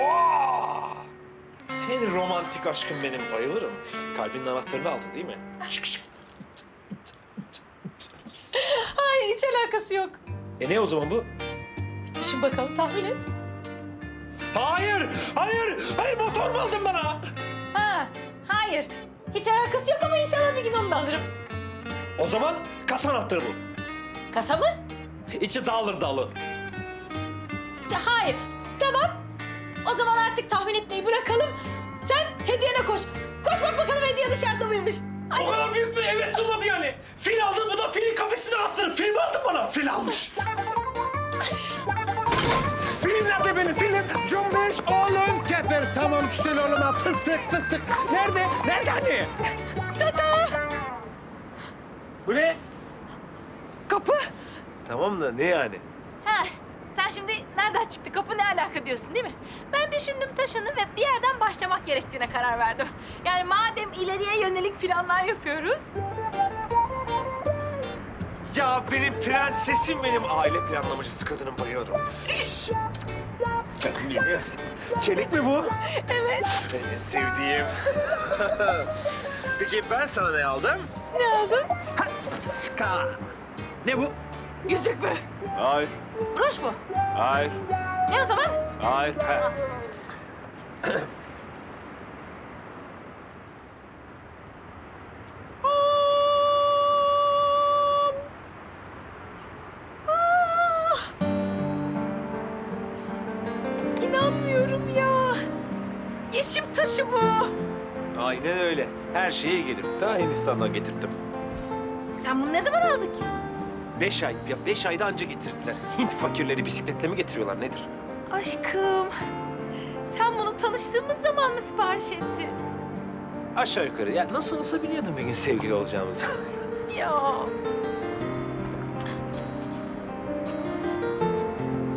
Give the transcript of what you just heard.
Oo! Senin romantik aşkın benim bayılırım. Kalbinin anahtarını aldın değil mi? Şık şık. Hayır hiç alakası yok. E ne o zaman bu? Düşün bakalım tahmin et. Hayır, hayır, hayır motor mu aldın bana? Ha, hayır. Hiç alakası yok ama inşallah bir gün onu da alırım. O zaman kasa anahtarı bu. Kasa mı? İçi dağılır dalı. De, hayır. Artık tahmin etmeyi bırakalım. Sen hediyene koş. Koş bak bakalım hediye dışarıda mıymış. Hadi. O kadar büyük bir eve sığmadı yani. Fil aldın bu da filin kafesini attırır. Fil mi aldın bana? Fil almış. Film nerede benim film? Cumbeş oğlum keper. Tamam güzel oğluma fıstık fıstık. Nerede? Nerede hadi? Tata. Bu ne? Kapı. Tamam da ne yani? Şimdi nereden çıktı kapı ne alaka diyorsun değil mi? Ben düşündüm taşındım ve bir yerden başlamak gerektiğine karar verdim. Yani madem ileriye yönelik planlar yapıyoruz. Ya benim prensesim benim aile planlamacısı kadının bayılırım. Çelik mi bu? Evet. En sevdiğim. Peki ben sana ne aldım? Ne aldın? Ska. Ne bu? Yüzük mü? Hayır, Broş mu? hayır, Ne o zaman? hayır. Ha. İnanmıyorum ya. Yeşim taşı bu. Aynen öyle. Her şeye gelir. Daha Hindistan'dan getirdim. Sen bunu ne zaman aldın ki? Beş ay, ya beş ayda anca getirdiler. Hint fakirleri bisikletle mi getiriyorlar nedir? Aşkım, sen bunu tanıştığımız zaman mı sipariş ettin? Aşağı yukarı. Ya nasıl olsa biliyordum bir gün sevgili olacağımızı. Ya